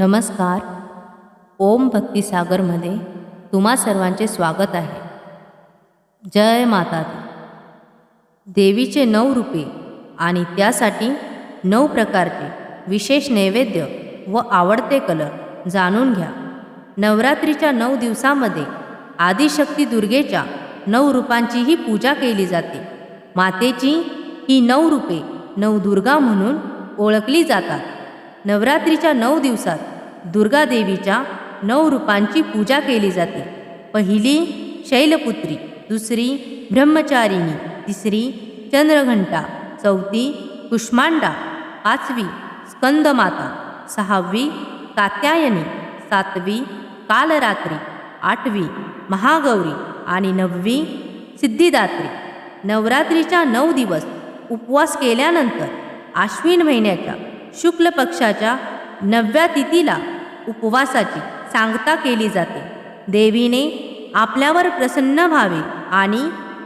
नमस्कार. ओम भक्तिसागरमध्ये तुम्हा सर्वांचे स्वागत आहे. जय माता देवीचे नऊ रूपे आणि त्यासाठी नऊ प्रकारचे विशेष नैवेद्य व आवडते कलर जाणून घ्या. नवरात्रीच्या नऊ दिवसामध्ये आदिशक्ती दुर्गेच्या नऊ रूपांचीही पूजा केली जाते. मातेची ही नऊ रूपे नवदुर्गा म्हणून ओळखली जातात. नवरात्रीच्या नऊ दिवसात दुर्गादेवीच्या नऊ रूपांची पूजा केली जाते. पहिली शैलपुत्री दुसरी ब्रह्मचारिणी तिसरी चंद्रघंटा चौथी कुष्मांडा पाचवी स्कंदमाता सहावी कात्यायनी सातवी कालरात्री आठवी महागौरी आणि नववी सिद्धिदात्री. नवरात्रीच्या नऊ दिवस उपवास केल्यानंतर आश्विन महिन्याच्या शुक्ल पक्षाच्या नवव्या तिथीला उपवासाची सांगता केली जाते. देवीने आपल्यावर प्रसन्न व्हावे आणि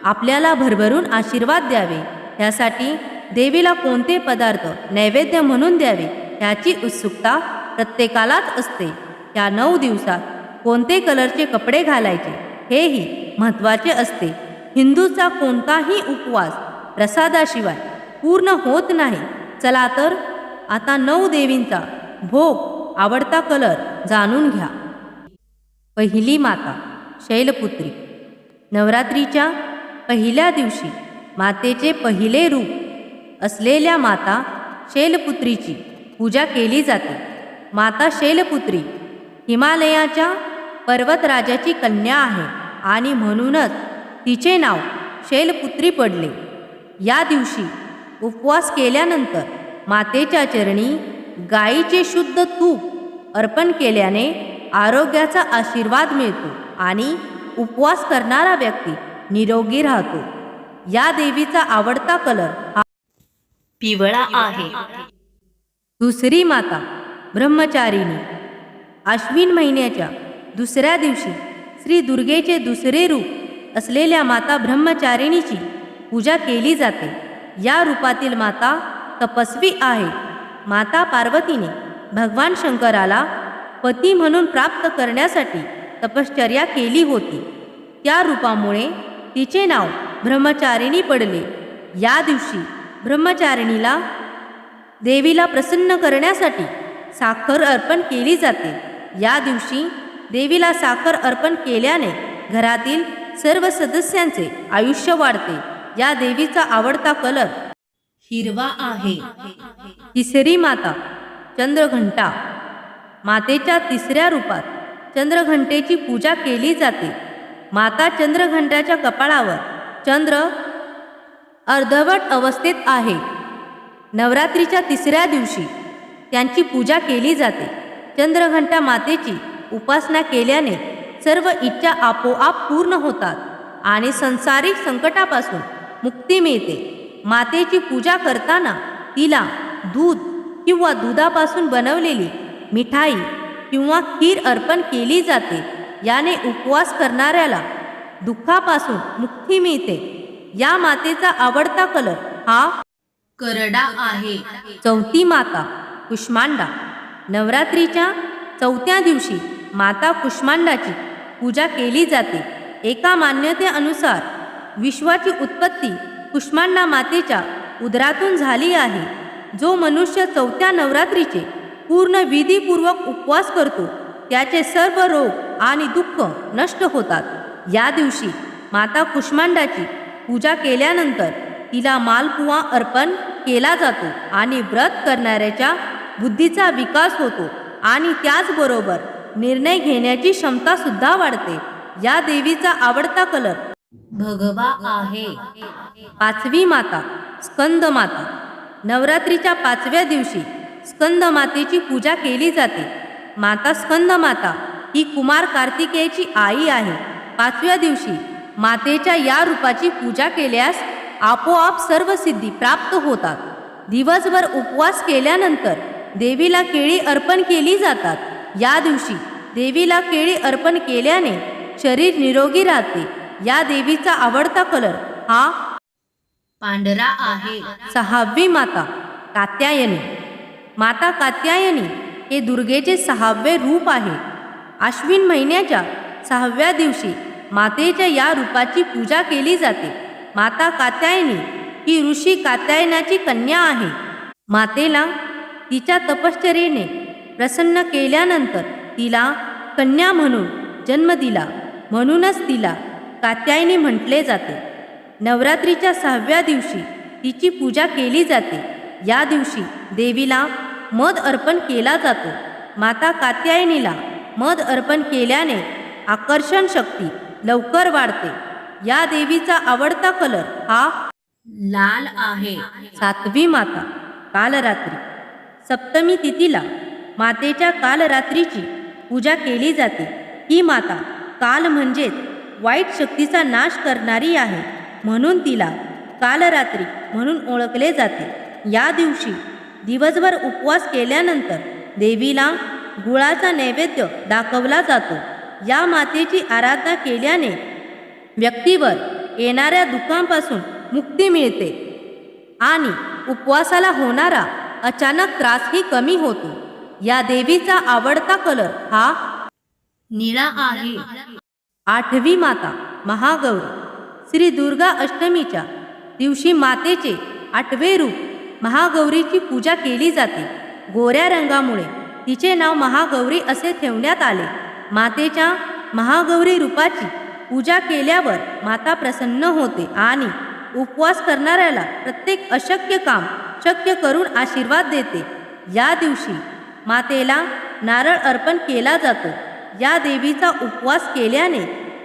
आपल्याला भरभरून आशीर्वाद द्यावे. यासाठी देवीला कोणते पदार्थ नैवेद्य म्हणून द्यावे याची उत्सुकता प्रत्येकालाच असते. या नऊ दिवसात कोणते कलरचे कपडे घालायचे हेही महत्त्वाचे असते. हिंदूचा कोणताही उपवास प्रसादाशिवाय पूर्ण होत नाही. चला तर आता नऊ देवींचा भोग आवडता कलर जाणून घ्या. पहिली माता शैलपुत्री. नवरात्रीच्या पहिल्या दिवशी मातेचे पहिले रूप असलेल्या माता शैलपुत्रीची पूजा केली जाते. माता शैलपुत्री हिमालयाच्या पर्वतराजाची कन्या आहे आणि म्हणूनच तिचे नाव शैलपुत्री पडले. या दिवशी उपवास केल्यानंतर मातेच्या चरणी गायीचे शुद्ध तूप अर्पण केल्याने आरोग्याचा आशीर्वाद मिळतो आणि उपवास करणारा व्यक्ती निरोगी राहतो. या देवीचा आवडता कलर हा पिवळा आहे. दुसरी माता ब्रह्मचारिणी. आश्विन महिन्याच्या दुसऱ्या दिवशी श्री दुर्गेचे दुसरे रूप असलेल्या माता ब्रह्मचारिणीची पूजा केली जाते. या रूपातील माता तपस्वी आहे. माता पार्वतीने भगवान शंकराला पती म्हणून प्राप्त करण्यासाठी तपश्चर्या केली होती. त्या रूपामुळे तिचे नाव ब्रह्मचारिणी पडले. या दिवशी ब्रह्मचारिणीला देवीला प्रसन्न करण्यासाठी साखर अर्पण केली जाते. या दिवशी देवीला साखर अर्पण केल्याने घरातील सर्व सदस्यांचे आयुष्य वाढते. या देवीचा आवडता कलर हिरवा आहे. तिसरी माता चंद्रघंटा. मातेच्या तिसऱ्या रूपात चंद्रघंटेची पूजा केली जाते. माता चंद्रघंटाच्या कपाळावर चंद्र अर्धवट अवस्थेत आहे. नवरात्रीच्या तिसऱ्या दिवशी त्यांची पूजा केली जाते. चंद्रघंटा मातेची उपासना केल्याने सर्व इच्छा आपोआप पूर्ण होतात आणि संसारिक संकटापासून मुक्ती मिळते. मातेची पूजा करताना तिला दूध किंवा दुधापासून बनवलेली मिठाई किंवा खीर अर्पण केली जाते. याने उपवास करणाऱ्याला दुःखापासून मुक्ती मिळते. या मातेचा आवडता कलर हा करडा आहे. चौथी माता कुष्मांडा. नवरात्रीच्या चौथ्या दिवशी माता कुष्मांडाची पूजा केली जाते. एका मान्यतेनुसार विश्वाची उत्पत्ती कुष्मांडा मातेच्या उदरातून झाली आहे. जो मनुष्य चौथ्या नवरात्रीचे पूर्ण विधीपूर्वक उपवास करतो त्याचे सर्व रोग आणि दुःख नष्ट होतात. या दिवशी माता कुष्मांडाची पूजा केल्यानंतर तिला मालपुवा अर्पण केला जातो आणि व्रत करणाऱ्याच्या बुद्धीचा विकास होतो आणि त्याचबरोबर निर्णय घेण्याची क्षमतासुद्धा वाढते. या देवीचा आवडता कलर भगवा आहे. पाचवी माता स्कंद माता. नवरात्रीच्या पाचव्या दिवशी स्कंद मातेची पूजा केली जाते. माता स्कंद माता ही कुमार कार्तिकेयची आई आहे. पाचव्या दिवशी मातेच्या या रूपाची पूजा केल्यास आपोआप सर्व सिद्धी प्राप्त होतात. दिवसभर उपवास केल्यानंतर देवीला केळी अर्पण केली जातात. या दिवशी देवीला केळी अर्पण केल्याने शरीर निरोगी राहते. या देवीचा आवडता कलर हा पांढरा आहे. सहावी माता कात्यायनी. माता कात्यायनी हे दुर्गेचे सहावे रूप आहे. आश्विन महिन्याच्या सहाव्या दिवशी मातेच्या या रूपाची पूजा केली जाते. माता कात्यायनी ही ऋषी कात्यायनाची कन्या आहे. मातेला तिच्या तपश्चर्येने प्रसन्न केल्यानंतर तिला कन्या म्हणून जन्म दिला. म्हणूनच तिला कात्यायनी म्हटले जाते. नवरात्रीच्या सहाव्या दिवशी तिची पूजा केली जाते. या दिवशी देवीला मध अर्पण केला जातो. माता कात्यायनीला मध अर्पण केल्याने आकर्षण शक्ती लवकर वाढते. या देवीचा आवडता कलर हा लाल आहे. सातवी माता कालरात्री. सप्तमी तिथीला मातेच्या कालरात्रीची पूजा केली जाते. ही माता काल म्हणजेच वाईट शक्तीचा नाश करणारी आहे. म्हणून तिला कालरात्री म्हणून ओळखले जाते. या दिवशी दिवसभर उपवास केल्यानंतर देवीला गुळाचा नैवेद्य दाखवला जातो. या मातेची आराधना केल्याने व्यक्तीवर येणाऱ्या दुःखांपासून मुक्ती मिळते आणि उपवासाला होणारा अचानक त्रासही कमी होतो. या देवीचा आवडता कलर हा निळा आहे. आठवी माता महागौरी. श्री दुर्गा अष्टमीच्या दिवशी मातेचे आठवे रूप महागौरीची पूजा केली जाते. गोऱ्या रंगामुळे तिचे नाव महागौरी असे ठेवण्यात आले. मातेच्या महागौरी रूपाची पूजा केल्यावर माता प्रसन्न होते आणि उपवास करणाऱ्याला प्रत्येक अशक्य काम शक्य करून आशीर्वाद देते. या दिवशी मातेला नारळ अर्पण केला जातो. या देवीचा उपवास केल्याने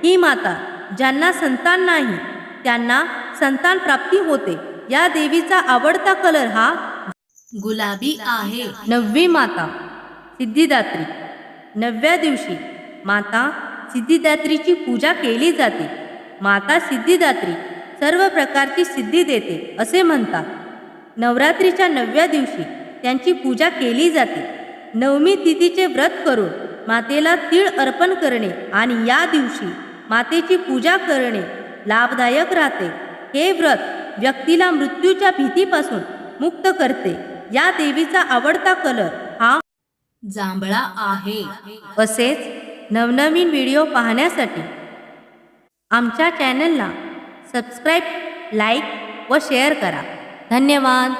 ही माता ज्यांना संतान नाही त्यांना संतान प्राप्ती होते. या देवीचा आवडता कलर हा गुलाबी आहे. नववी माता सिद्धिदात्री. नवव्या दिवशी माता सिद्धिदात्रीची पूजा केली जाते. माता सिद्धिदात्री सर्व प्रकारची सिद्धी देते असे म्हणतात. नवरात्रीच्या नवव्या दिवशी त्यांची पूजा केली जाते. नवमी तिथीचे व्रत करून मातेला तीळ अर्पण करणे आणि या दिवशी मातेची पूजा करणे लाभदायक राहते. हे व्रत व्यक्तीला मृत्यूच्या भीतीपासून मुक्त करते. या देवीचा आवडता कलर हा जांभळा आहे. असेच नवनवीन व्हिडिओ पाहण्यासाठी आमच्या चॅनलला सबस्क्राईब लाईक व शेअर करा. धन्यवाद.